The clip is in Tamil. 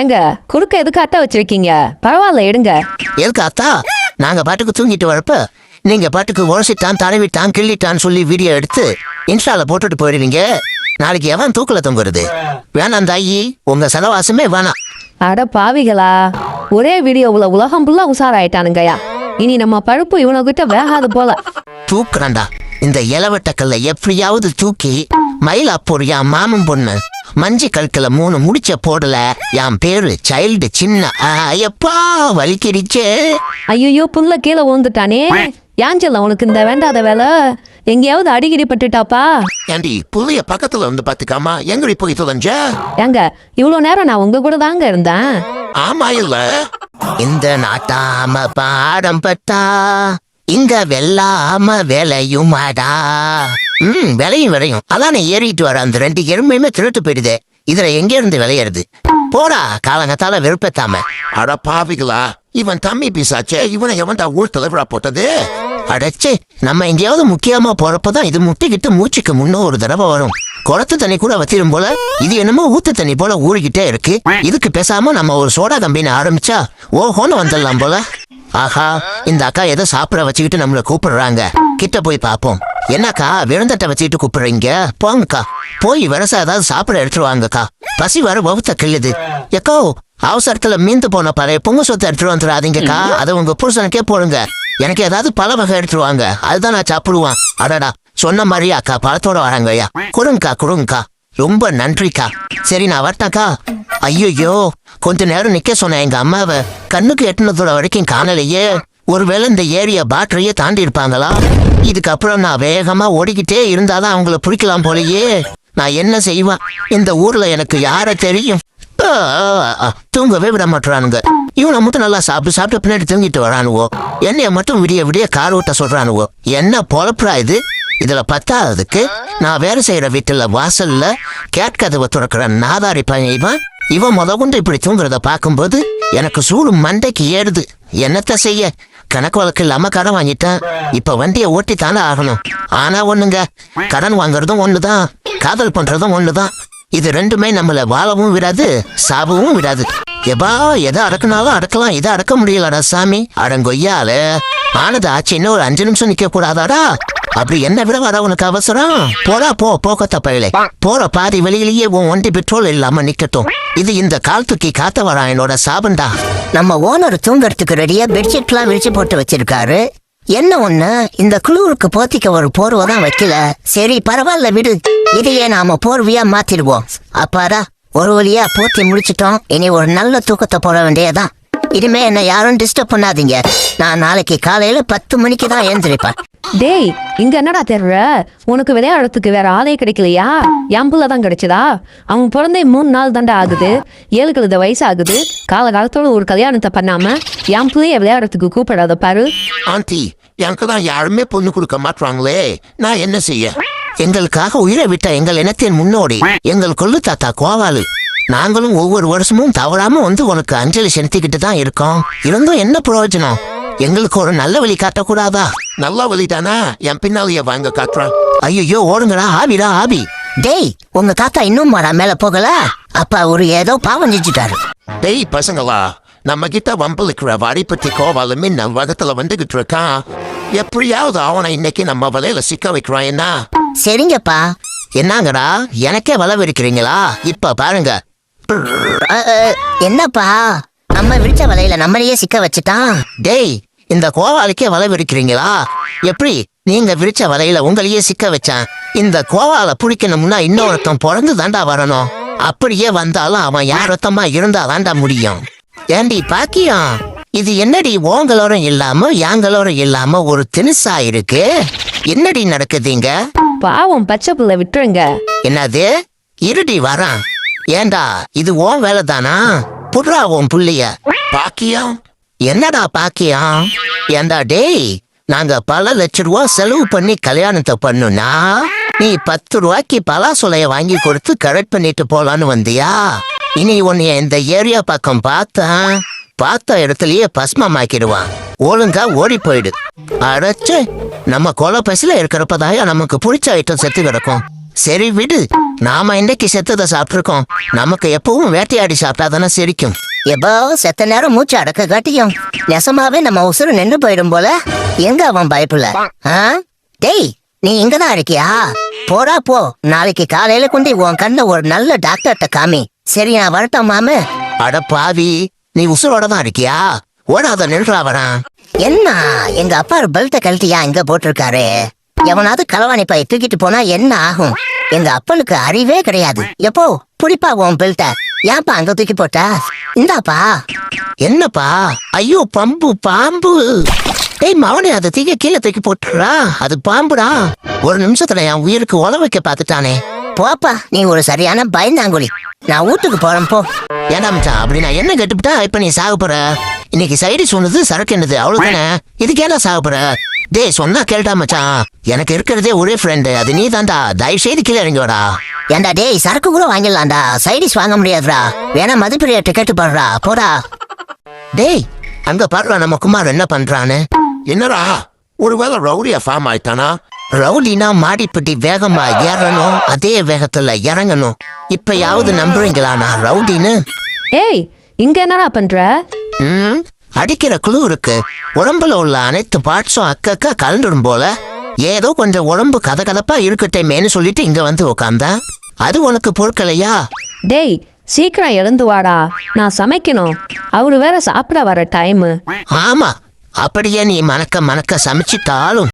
ஏங்க குறுக்க எதுக்கு அட்டை வச்சிருக்கீங்க? பரவாயில்ல எடுங்க. எதுக்கு அத்தா? நாங்க பாட்டுக்கு தூங்கிட்டு வரப்ப நீங்க பாட்டுக்கு உரசிட்டான் தடவிட்டான் கிள்ளிட்டான்னு சொல்லி வீடியோ எடுத்து இன்ஸ்டால போட்டுட்டு போயிடுவீங்க. நாளைக்கு எவன் தூக்கல தொங்குறது? வேணாம் தாயி உங்க செலவாசமே வேணாம். அட பாவிகளா ஒரே வீடியோவுல உலகம் ஃபுல்லா உஷாராயிட்டானுங்கய்யா. இனி நம்ம பழுப்பு இவனுகிட்ட வேகாது போல. தூக்குறான்டா. இந்த இளவட்டக்கல்ல எப்படியாவது தூக்கி மயிலா பொரியா மாமன் பொண்ணு மஞ்சி கற்களை மூணு முடிச்ச போடல. என் பேரு சைல்டு சின்ன. ஐயப்பா வலிக்கிடுச்சே ஐயோ புல்ல கீழே விழுந்துட்டானே. ஏஞ்சல உனக்கு இந்த வேண்டாத வேலை. எங்கேயாவது அடிக்கடி பட்டுட்டாப்பா. ஏண்டி புள்ளைய பக்கத்துல வந்து பாத்துக்காமா எங்கடி போய் தொலைஞ்ச? ஏங்க இவ்வளோ நேரம் நான் உங்க கூட தாங்க இருந்தேன். ஆமா இல்ல. இந்த நாட்டாம பாடம் பட்டா இங்க வெல்லாம விளையுமாடா ம் விளையும் விளையும் அதானே ஏறிட்டு வர அந்த ரெண்டு எருமையுமே திருட்டு போயிடுது. இதுல எங்க இருந்து விளையிறது? போடா காலங்கத்தால வெறுப்பேத்தாம. அட பாவிகளா இவன் தம்பி பிசாச்சே இவனை எவன்டா ஊர் தலைவரா போட்டது? அடச்சே நம்ம எங்கேயாவது முக்கியமா போறப்பதான் இது முட்டிக்கிட்டு மூச்சுக்கு முன்ன ஒரு தடவை வரும். குளத்து தண்ணி கூட வத்திரும் போல இது என்னமோ ஊத்து தண்ணி போல ஊறிக்கிட்டே இருக்கு. இதுக்கு பேசாம நம்ம ஒரு சோடா கம்பெனி ஆரம்பிச்சா ஓஹோன்னு வந்துடலாம் போல. ஆஹா இந்த அக்கா ஏதோ சாப்பிட வச்சுக்கிட்டு நம்மள கூப்பிடுறாங்க. கிட்ட போய் பாப்போம். என்னக்கா விழுந்தட்டை வச்சுக்கிட்டு கூப்பிடுறீங்க? போங்கக்கா. போய் விரசா ஏதாவது சாப்பிட எடுத்துட்டு வாங்கக்கா. பசி வர வகுத்த கிள்ளுது. எக்கோ அவசரத்துல மீந்து போன பழைய பொங்க சொத்தை எடுத்துட்டு வந்துடாதீங்கக்கா. அதை உங்க புருஷனுக்கே போடுங்க. எனக்கு ஏதாவது பல வகை எடுத்துட்டு வாங்க. அதுதான் நான் சாப்பிடுவேன். அடடா சொன்ன மாதிரி அக்கா பழத்தோட வராங்க ஐயா. கொடுங்கக்கா கொடுங்கக்கா. ரொம்ப நன்றிக்கா. சரி நான் வரட்டாக்கா ஐயோ கொஞ்ச நேரம் நிக்க சொன்னேன் எங்க அம்மாவை. கண்ணுக்கு எட்டுனதோட வரைக்கும் காணலையே. ஒருவேளை இந்த ஏரியா பாட்டரியே தாண்டி இருப்பாங்களா இதுக்கப்புறம் நான் வேகமா ஓடிக்கிட்டே இருந்தாதான் அவங்கள பிடிக்கலாம் போலயே. நான் என்ன செய்வேன்? இந்த ஊர்ல எனக்கு யார தெரியும்? தூங்கவே விட மாட்டானுங்க இவனை மட்டும் நல்லா சாப்பிட்டு சாப்பிட்டு பின்னாடி தூங்கிட்டு வரானுவோ. என்னைய மட்டும் விடிய விடிய கார் ஓட்ட சொல்றானுவோ. என்ன பொழப்புறா இது? இதுல பத்தாததுக்கு நான் வேலை செய்யற வீட்டுல வாசல்ல கேட்கதவை துறக்கிற நாதாரி பையன் இவன். இவன் முத கொண்டு இப்படி தூங்குறத பார்க்கும்போது எனக்கு சூடு மண்டைக்கு ஏறுது. என்னத்த செய்ய? கணக்கு வழக்கு இல்லாம கடன் வாங்கிட்டேன். இப்ப வண்டியை ஓட்டி தானே ஆகணும். ஆனா ஒண்ணுங்க கடன் வாங்குறதும் ஒண்ணுதான் காதல் பண்றதும் ஒண்ணுதான். இது ரெண்டுமே நம்மள வாழவும் விடாது சாபவும் விடாது. எப்பா எதை அடக்குனாலும் அடக்கலாம் இதை அடக்க முடியலடா சாமி. அடங்கொய்யால. ஆனதா சின்ன ஒரு அஞ்சு நிமிஷம் நிக்க கூடாதாடா? அப்படி என்ன விட வர உனக்கு அவசரம்? போடா போ போக்கத்த பயிலே. போற பாதி வெளியிலேயே உன் ஒண்டி பெட்ரோல் இல்லாம நிக்கட்டும். இது இந்த கால் தூக்கி காத்த வரா என்னோட சாபண்டா நம்ம ஓனர் தூங்கறதுக்கு ரெடியா பெட்ஷீட்லாம் விரிச்சு போட்டு வச்சிருக்காரு. என்ன ஒண்ணு? இந்த குளூருக்கு போத்திக்க ஒரு போர்வை தான் வைக்கல. சரி பரவாயில்ல விடு. இதையே நாம போர்வையா மாத்திடுவோம். அப்பாடா ஒரு வழியா போத்தி முடிச்சிட்டோம். இனி ஒரு நல்ல தூக்கத்தை போட வேண்டியதான் இனிமே என்ன யாரும் டிஸ்டர்ப் பண்ணாதீங்க. நான் நாளைக்கு காலையில பத்து மணிக்கு தான் எழுந்திருப்பேன். டேய் இங்க என்னடா தேடுற? உனக்கு விளையாடுறதுக்கு வேற ஆளே கிடைக்கலையா? என் புள்ள தான் கிடைச்சதா? அவன் பிறந்தே மூணு நாள் தாண்டா ஆகுது. ஏழு கழுத வயசு ஆகுது காலகாலத்தோட ஒரு கல்யாணத்தை பண்ணாம என் பிள்ளைய விளையாடுறதுக்கு கூப்பிடாத பாரு. ஆண்டி எனக்கு தான் யாருமே பொண்ணு கொடுக்க மாட்டாங்களே நான் என்ன செய்ய? எங்களுக்காக உயிரை விட்ட எங்கள் இனத்தின் முன்னோடி எங்கள் கொள்ளு தாத்தா கோவாலு. நாங்களும் ஒவ்வொரு வருஷமும் தவறாம வந்து உனக்கு அஞ்சலி செலுத்திக்கிட்டு தான் இருக்கோம். இருந்தும் என்ன பிரயோஜனம்? எங்களுக்கு ஒரு நல்ல வழி காட்டக்கூடாதா? நல்ல வழி தானா? என் பின்னாலேயே வாங்க காட்டுறேன். ஐயோ ஓடுங்கடா. ஆபிடா ஆபி. டேய் உங்க தாத்தா இன்னும் மாடா மேல போகல? அப்பா ஒரு ஏதோ பாவம் செஞ்சுட்டாரு. டேய் பசங்களா நம்ம கிட்ட வம்பளுக்கிற வாடிப்பட்டி கோவால மின்ன வகத்துல வந்துகிட்டு இருக்கான் எப்படியாவது அவனை இன்னைக்கு நம்ம வலையில சிக்க வைக்கிறான் என்ன? சரிங்கப்பா. என்னங்கடா? எனக்கே வலை விரிக்கிறீங்களா? இப்ப பாருங்க. என்னப்பா? நம்ம விரிச்ச வலையில நம்மளையே சிக்க வச்சுட்டான். டேய் இந்த கோவாலுக்கே வலை விரிக்கிறீங்களா? எப்படி நீங்க விரிச்ச வலையில உங்களையே சிக்க வச்சான்? இந்த கோவால பிடிக்கணும்னா இன்னொருத்தன் பிறந்து தாண்டா வரணும். அப்படியே வந்தாலும் அவன் யாரொத்தமா இருந்தா தாண்டா முடியும். ஏண்டி பாக்கியம் இது என்னடி ஓங்களோரம் இல்லாம யாங்களோரம் இல்லாம ஒரு தினுசா இருக்கு? என்னடி நடக்குதுங்க பாவம் பச்சை புள்ள விட்டுருங்க. என்னது? இருடி வரான். ஏண்டா இது உன் வேலை தானா புட்றா உன் புள்ளைய. பாக்கியம்? என்னடா பாக்கியம்? ஏண்டா டேய் நாங்க பல லட்ச ரூபா செலவு பண்ணி கல்யாணத்தை பண்ணுனா நீ பத்து ரூபாய்க்கு பலாசொலைய வாங்கி கொடுத்து கரெக்ட் பண்ணிட்டு போலான்னு வந்தியா? இனி உன்னைய இந்த ஏரியா பக்கம் பார்த்தா பார்த்த இடத்துலயே பஸ்மமாக்கிடுவான். ஒழுங்கா ஓடி போயிடு. அடைச்சு நம்ம கொலை பசில இருக்கிறப்பதாயா நமக்கு பிடிச்ச ஐட்டம் செத்து கிடக்கும். சரி விடு. நாம இன்னைக்கு செத்ததை சாப்பிட்டுருக்கோம் நமக்கு எப்பவும் வேட்டையாடி சாப்பிட்டாதானே சிரிக்கும். எப்போ? செத்த நேரம் மூச்சு அடக்க காட்டியும். நெசமாவே நம்ம உசுறு நின்று போயிடும் போல. எங்க அவன் பயப்புல? ஆ? டேய் நீ இங்கதான் இருக்கியா? போடா போ. நாளைக்கு காலையில கொண்டு உன் கண்ண ஒரு நல்ல டாக்டர்கிட்ட காமி. சரி நான் வரட்டும் மாமு. அட பாவி நீ உசுரோட தான் இருக்கியா? ஓடாத நின்றாவனா என்ன? எங்க அப்பா பெல்ட்ட கழட்டியா இங்க போட்டிருக்காரு. எவனாவது களவாணி தூக்கிட்டு போனா என்ன ஆகும்? எங்க அப்பனுக்கு அறிவே கிடையாது. எப்போ? புடிப்பா உன் பெல்ட்ட. ஏன்பா அங்க தூக்கி போட்டா? இந்தாப்பா. என்னப்பா? ஐயோ பம்பு பாம்பு. ஏய் மவனே அதை தூக்கி கீழே தூக்கி போட்டுறா அது பாம்புடா. ஒரு நிமிஷத்துல என் உயிருக்கு உல வைக்க பாத்துட்டானே போப்பா நீ ஒரு சரியான பயந்தாங்குழி. நான் வீட்டுக்கு போறேன் போ. ஏன்டா மச்சான் அப்படி நான் என்ன கட்டுப்பிட்டா இப்ப நீ சாக போற? இன்னைக்கு சைடு சொன்னது சரக்கு என்னது? அவ்வளவுதானே? இதுக்கு ஏன்டா சாக போற? டேய் சொன்னா கேள்டா மச்சான். எனக்கு இருக்கிறதே ஒரே ஃப்ரெண்டு அது நீ தான்டா தயவு செய்து கீழே இறங்கி வாடா. ஏண்டா டேய் சரக்கு கூட வாங்கிடலாம்டா. சைடிஸ் வாங்க முடியாதுடா. வேணா மதிப்பிரிய டிக்கெட் போடுறா. போடா. டேய் அங்க பாருடா நம்ம குமார் என்ன பண்றான்னு. என்னடா ஒருவேளை ரவுடியா ஃபார்ம் ஆயிட்டானா? ரவுடினா மாடிப்பட்டி வேகமா ஏறணும். அதே வேகத்துல இறங்கணும். இப்பயாவது நம்புறீங்களா நான் ரவுடின்னு? ஏய் இங்க என்னடா பண்ற? ம், அடிக்கிற குழு இருக்கு உடம்புல உள்ள அனைத்து பார்ட்ஸும் அக்கக்க கலந்துடும் போல ஏதோ கொஞ்சம் உடம்பு கதகதப்பா இருக்கட்டேமேன்னு சொல்லிட்டு இங்க வந்து உக்காந்தா. அது உனக்கு பொறுக்கலையா டேய் சீக்கிரம் எழுந்து வாடா. நான் சமைக்கணும். அவரு வேற சாப்பிட வர டைமு ஆமா. அப்படியே நீ மணக்க மணக்க சமைச்சிட்டாலும்